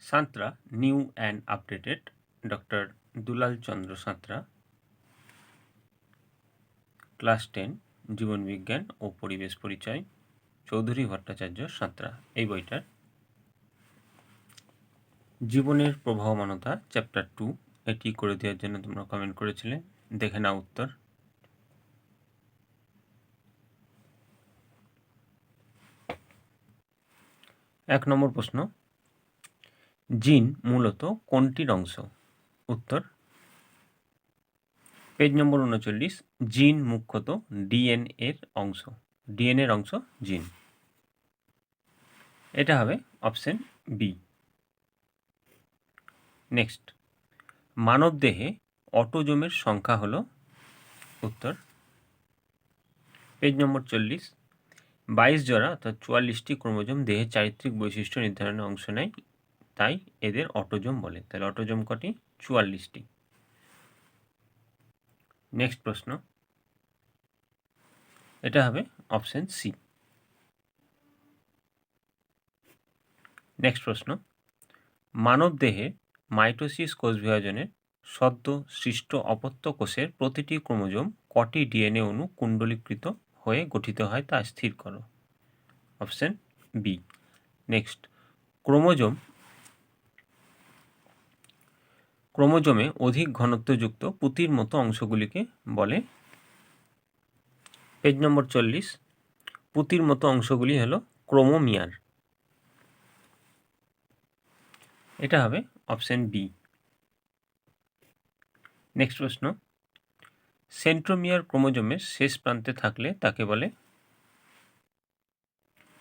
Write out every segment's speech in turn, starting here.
Santra new and updated, doctor Dulal Chandra Santra class ten জীবনবিজ্ঞান ও পরিবেশ পরিচয়, চৌধুরী ভট্টাচার্য সাঁতরা এই বইটার। জীবনের প্রবাহমানতা, চ্যাপ্টার টু, এটি করে দেওয়ার জন্য তোমরা কমেন্ট করেছিলে। দেখে নাও উত্তর। এক নম্বর প্রশ্ন জিন মূলত কোনটির অংশ? উত্তর। পেজ নম্বর উনচল্লিশ, জিন মুখ্যত ডিএনএর অংশ। ডিএনএর অংশ জিন। এটা হবে অপশন বি। নেক্সট। মানব দেহে অটোজোমের সংখ্যা হল, উত্তর। পেজ নম্বর চল্লিশ, বাইশ জোড়া অর্থাৎ চুয়াল্লিশটি ক্রোমোজোম দেহের চারিত্রিক বৈশিষ্ট্য নির্ধারণে অংশ নেয় তাই এদের অটোজোম বলে। তাহলে অটোজোম কটি? চুয়াল্লিশটি। নেক্সট প্রশ্ন। এটা হবে অপশন সি। নেক্সট প্রশ্ন। মানব দেহে মাইটোসিস কোষ বিভাজনের সদ্য সৃষ্ট অপত্য কোষের প্রতিটি ক্রোমোজোম কটি ডিএনএ অণু কুণ্ডলীকৃত হয়ে গঠিত হয় তা স্থির করো। Option B. নেক্সট। ক্রোমোজোম ক্রোমোজোমে অধিক ঘনত্বযুক্ত পুঁতির মতো অংশগুলিকে বলে। পেজ নম্বর চল্লিশ। পুঁতির মতো অংশগুলি হলো ক্রোমোমিয়ার। এটা হবে অপশন বি। নেক্সট প্রশ্ন। সেন্ট্রোমিয়ার ক্রোমোজোমের শেষ প্রান্তে থাকলে তাকে বলে।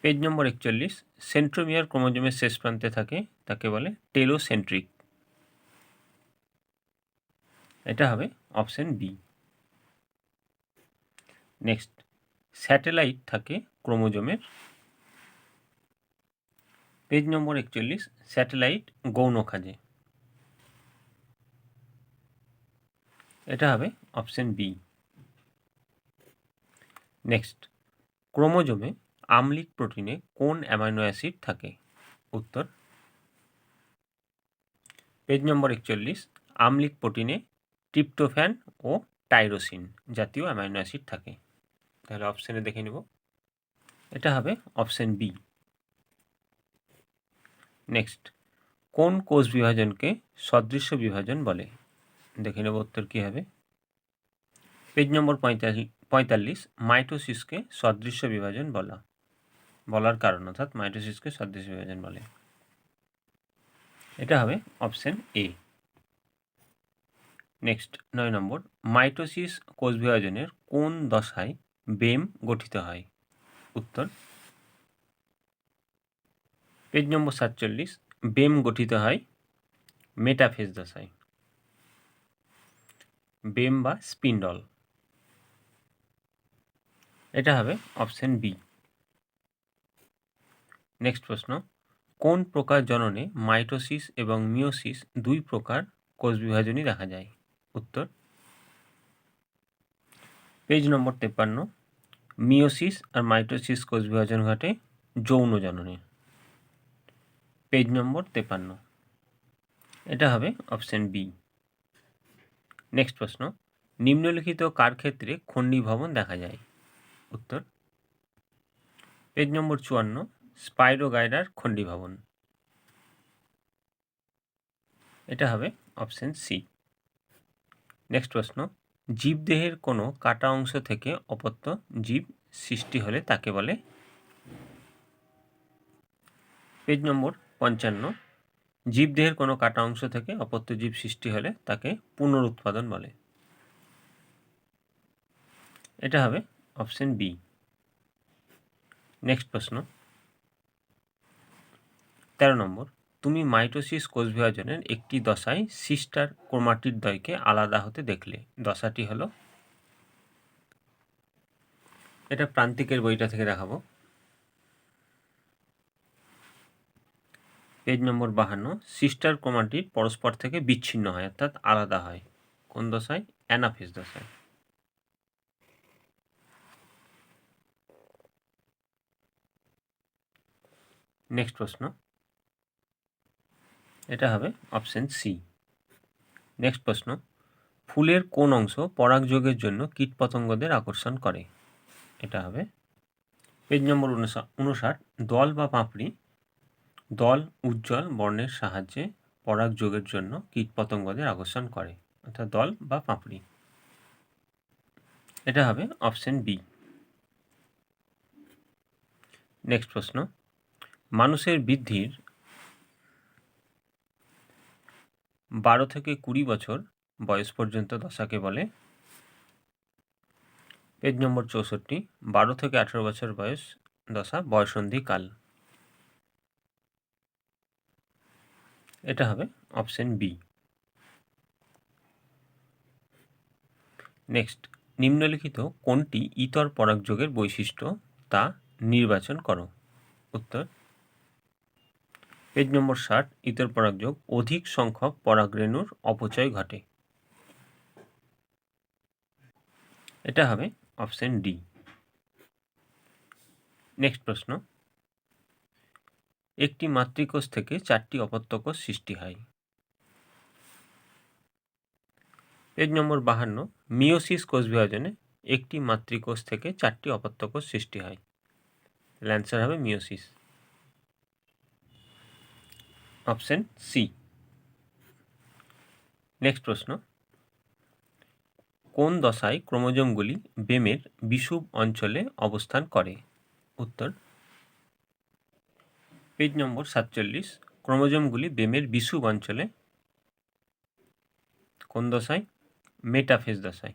পেজ নম্বর একচল্লিশ। সেন্ট্রোমিয়ার ক্রোমোজোমের শেষ প্রান্তে থাকে তাকে বলে টেলোসেন্ট্রিক। এটা হবে অপশন বি নেক্সট স্যাটেলাইট থাকে ক্রোমোজোমের। পেজ নম্বর একচল্লিশ স্যাটেলাইট গৌণ খাজে এটা হবে অপশন বি নেক্সট ক্রোমোজোমে আমলিক প্রোটিনে কোন অ্যামাইনো অ্যাসিড থাকে? উত্তর পেজ নম্বর একচল্লিশ, আমলিক প্রোটিনে ট্রিপ্টোফ্যান ও টাইরোসিন জাতীয় অ্যামাইনো অ্যাসিড থাকে। তাহলে অপশানে দেখে নেব। এটা হবে অপশান বি নেক্সট কোন কোষ বিভাজনকে সদৃশ্য বিভাজন বলে? দেখে নেব উত্তর কী হবে। পেজ নম্বর পঁয়তাল্লিশ মাইটোসিসকে সদৃশ্য বিভাজন বলা। বলার কারণ অর্থাৎ মাইটোসিসকে সদৃশ্য বিভাজন বলে। এটা হবে অপশন এ নেক্সট নয় নম্বর, মাইটোসিস কোষ বিভাজনের কোন দশায় বেম গঠিত হয়? উত্তর, পেজ নম্বর সাতচল্লিশ, বেম গঠিত হয় মেটাফেজ দশায়। বেম বা স্পিন্ডল। এটা হবে অপশন বি। নেক্সট প্রশ্ন, কোন প্রকার জননে মাইটোসিস এবং মিওসিস দুই প্রকার কোষ বিভাজনই দেখা যায়? উত্তর। পেজ নম্বর তেপ্পান্ন মিওসিস আর মাইটোসিস কোষ বিভাজন ঘটে যৌন জননে। পেজ নম্বর তেপান্ন এটা হবে অপশন বি। নেক্সট প্রশ্ন, নিম্নলিখিত কার ক্ষেত্রে খণ্ডী ভবন দেখা যায়? উত্তর, পেজ নম্বর চুয়ান্ন, স্পাইরোগাইডার খণ্ডী ভবন। এটা হবে অপশন সি। নেক্সট প্রশ্ন জীবদেহের কোনো কাটা অংশ থেকে অপত্য জীব সৃষ্টি হলে তাকে বলে পেজ নম্বর পঞ্চান্ন জীবদেহের কোনো কাটা অংশ থেকে অপত্য জীব সৃষ্টি হলে তাকে পুনরুৎপাদন বলে। এটা হবে অপশন বি নেক্সট প্রশ্ন, তেরো নম্বর তুমি মাইটোসিস কোষ বিভাজনের একটি দশায় সিস্টার ক্রোমাটির দয়কে আলাদা হতে দেখলে। দশাটি হলো, এটা প্রান্তিকের বইটা থেকে দেখাবো। পেজ নম্বর বাহান্ন, সিস্টার ক্রোমাটিড পরস্পর থেকে বিচ্ছিন্ন হয়, অর্থাৎ আলাদা হয়। কোন দশায়? অ্যানাফিস দশায়। নেক্সট প্রশ্ন। এটা হবে অপশন সি নেক্সট প্রশ্ন, ফুলের কোন অংশ পরাগযোগের জন্য কীটপতঙ্গদের আকর্ষণ করে? এটা হবে পেজ নম্বর উনষাট, দল বা পাপড়ি, দল উজ্জ্বল বর্ণের সাহায্যে পরাগযোগের জন্য কীটপতঙ্গদের আকর্ষণ করে, অর্থাৎ দল বা পাপড়ি। এটা হবে অপশন বি নেক্সট প্রশ্ন, মানুষের বৃদ্ধির বারো থেকে কুড়ি বছর বয়স পর্যন্ত দশাকে বলে। পেজ নম্বর চৌষট্টি, বারো থেকে আঠেরো বছর বয়স দশা বয়সন্ধি কাল। এটা হবে অপশন বি। নেক্সট, নিম্নলিখিত কোনটি ইতর পরাগযোগের বৈশিষ্ট্য তা নির্বাচন করো। উত্তর পেজ নম্বর ষাট, ইতর পরাগযোগ অধিক সংখ্যক পরাগরেণুর অপচয় ঘটে। এটা হবে অপশন ডি। নেক্সট প্রশ্ন। একটি মাতৃকোষ থেকে চারটি অপত্যকোষ সৃষ্টি হয়। পেজ নম্বর বাহান্ন মিওসিস কোষ বিভাজনে একটি মাতৃকোষ থেকে চারটি অপত্যকোষ সৃষ্টি হয়। অ্যান্সার হবে মিওসিস অপশন সি। নেক্সট প্রশ্ন। কোন দশায় ক্রোমোজোমগুলি বেমের বিষুব অঞ্চলে অবস্থান করে? উত্তর। পেজ নম্বর সাতচল্লিশ, ক্রোমোজোমগুলি বেমের বিষুব অঞ্চলে। কোন দশায়? মেটাফেজ দশায়।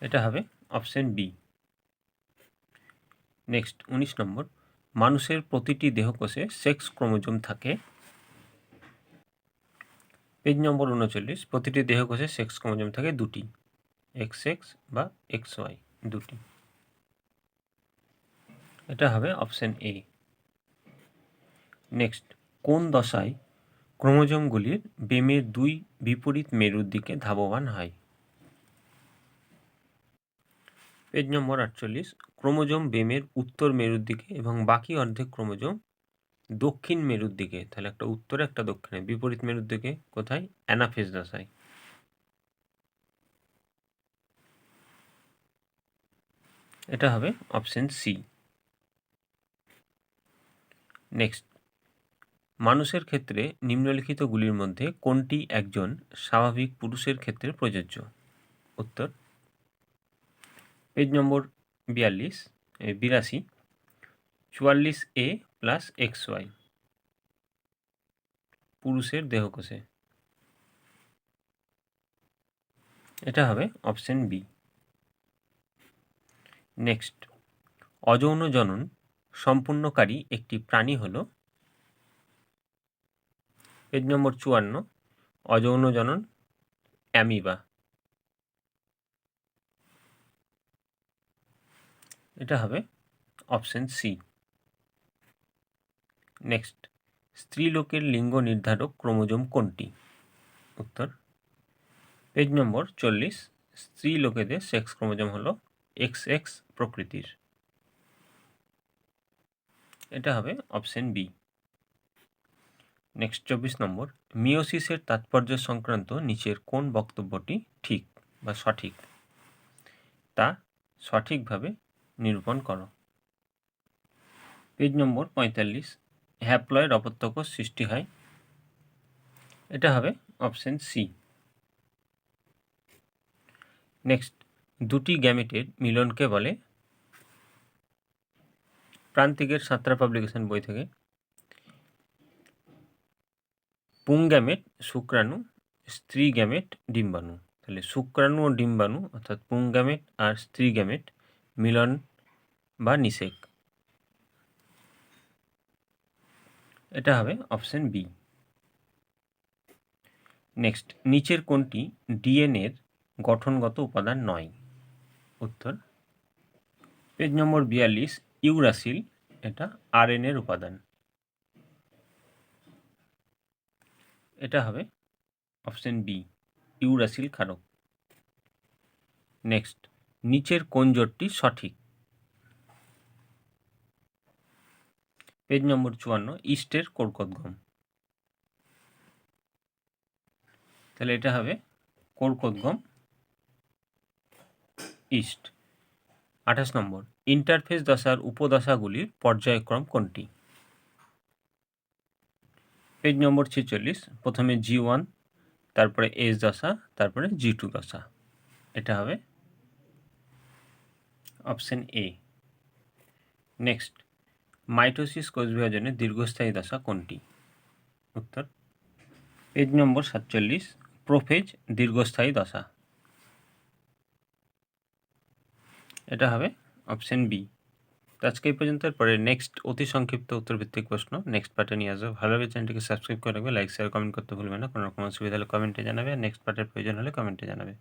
এটা হবে অপশন বি। নেক্সট উনিশ নম্বর, মানুষের প্রতিটি দেহকোষে সেক্স ক্রোমোজোম থাকে। পেজ নম্বর উনচল্লিশ, প্রতিটি দেহকোষে সেক্স ক্রোমোজোম থাকে দুটি এক্স এক্স বা এক্স ওয়াই দুটি। এটা হবে অপশন এ নেক্সট কোন দশায় ক্রোমোজোমগুলির বেমের দুই বিপরীত মেরুর দিকে ধাবমান হয়? পেজ নম্বর আটচল্লিশ, ক্রোমোজোম বেমের উত্তর মেরুর দিকে এবং বাকি অর্ধেক ক্রোমোজোম দক্ষিণ মেরুর দিকে। তাহলে একটা উত্তরে, একটা দক্ষিণে। বিপরীত মেরুর দিকে কোথায়? অ্যানাফেজ দশায় এটা হবে অপশন সি। নেক্সট। মানুষের ক্ষেত্রে নিম্নলিখিতগুলির মধ্যে কোনটি একজন স্বাভাবিক পুরুষের ক্ষেত্রে প্রযোজ্য? উত্তর পেজ নম্বর বিয়াল্লিশ বিরাশি, চুয়াল্লিশ এ প্লাস এক্স ওয়াই। পুরুষের দেহকোষে। এটা হবে অপশন বি। নেক্সট, অযৌন জনন সম্পূর্ণকারী একটি প্রাণী হল। পেজ নম্বর চুয়ান্ন, অযৌন জনন অ্যামিবা। এটা হবে অপশন সি নেক্সট স্ত্রীলোকের লিঙ্গ নির্ধারক ক্রোমোজোম কোনটি? উত্তর পেজ নম্বর চল্লিশ স্ত্রী লোকেদের সেক্স ক্রোমোজোম হলো এক্স এক্স প্রকৃতির। এটা হবে অপশন বি নেক্সট চব্বিশ নম্বর মিওসিসের তাৎপর্য সংক্রান্ত নিচের কোন বক্তব্যটি ঠিক বা সঠিক? তা সঠিকভাবে নিরূপণ করো। পেজ নম্বর পঁয়তাল্লিশ, হ্যাপ্লয়েড অপত্যকোষ সৃষ্টি হয়। এটা হবে অপশন সি। নেক্সট, দুটি গ্যামেটের মিলনকে বলে প্রান্তিকের সাঁতরা পাবলিকেশন বই থেকে। পুং গ্যামেট, শুক্রাণু, স্ত্রী গ্যামেট, ডিম্বাণু। তাহলে শুক্রাণু ও ডিম্বাণু, অর্থাৎ পুং গ্যামেট আর স্ত্রী গ্যামেট মিলন বা নিষেক। এটা হবে অপশন বি। নেক্সট, নিচের কোনটি ডিএনএর গঠনগত উপাদান নয়? উত্তর, পেজ নম্বর বিয়াল্লিশ, ইউরাসিল, এটা আরএনএর উপাদান। এটা হবে অপশন বি, ইউরাসিল ক্ষারক। নেক্সট নিচের কোন সঠিক? পেজ নম্বর চুয়ান্ন, ইস্টের কোরকোদগম তাহলে এটা হবে কোরকোদগম ইস্ট। আঠাশ নম্বর, ইন্টারফেস দশার উপদশাগুলির পর্যায়ক্রম কোনটি? পেজ নম্বর ছেচল্লিশ, প্রথমে জি ওয়ান, তারপরে এস দশা, তারপরে জি টু দশা। এটা হবে অপশন এ। নেক্সট, মাইটোসিস কোষ বিভাজনের দীর্ঘস্থায়ী দশা কোনটি? উত্তর, পেজ নম্বর সাতচল্লিশ, প্রোফেজ দীর্ঘস্থায়ী দশা। এটা হবে অপশন বি। তো আজকে এই পর্যন্ত পরে নেক্সট অতি সংক্ষিপ্ত উত্তরভিত্তিক প্রশ্ন, নেক্সট পার্টে নিয়ে আসব। ভালোভাবে চ্যানেলটিকে সাবস্ক্রাইব করে রাখবে, লাইক শেয়ার কমেন্ট করতে ভুলবে না, কোনো রকম অসুবিধা হলে কমেন্টে জানাবে নেক্সট পার্টের প্রয়োজন হলে কমেন্টে জানাবে।